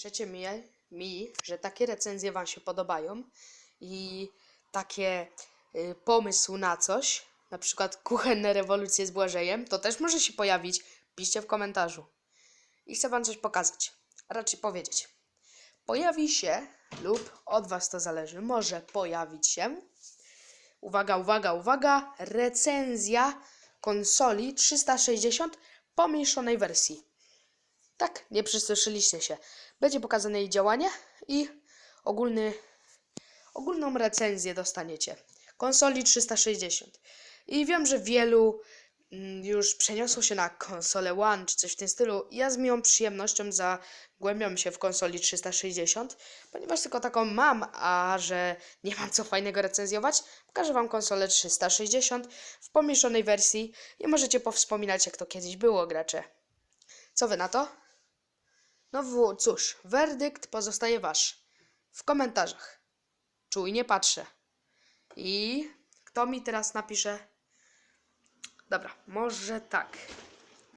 piszecie mi, mi, że takie recenzje Wam się podobają i takie y, pomysł na coś, na przykład kuchenne rewolucje z Błażejem, to też może się pojawić. Piszcie w komentarzu. I chcę Wam coś pokazać, a raczej powiedzieć. Pojawi się, lub od Was to zależy, może pojawić się, uwaga, uwaga, uwaga, recenzja konsoli 360 pomniejszonej wersji. Tak, nie przesłyszeliście się. Będzie pokazane jej działanie i ogólny, ogólną recenzję dostaniecie. Konsoli 360. I wiem, że wielu mm, już przeniosło się na konsolę One czy coś w tym stylu. Ja z miłą przyjemnością zagłębiam się w konsoli 360, ponieważ tylko taką mam, a że nie mam co fajnego recenzjować, pokażę Wam konsolę 360 w pomniejszonej wersji i możecie powspominać, jak to kiedyś było, gracze. Co Wy na to? No cóż, werdykt pozostaje wasz. W komentarzach. Czujnie patrzę. I kto mi teraz napisze? Dobra, może tak.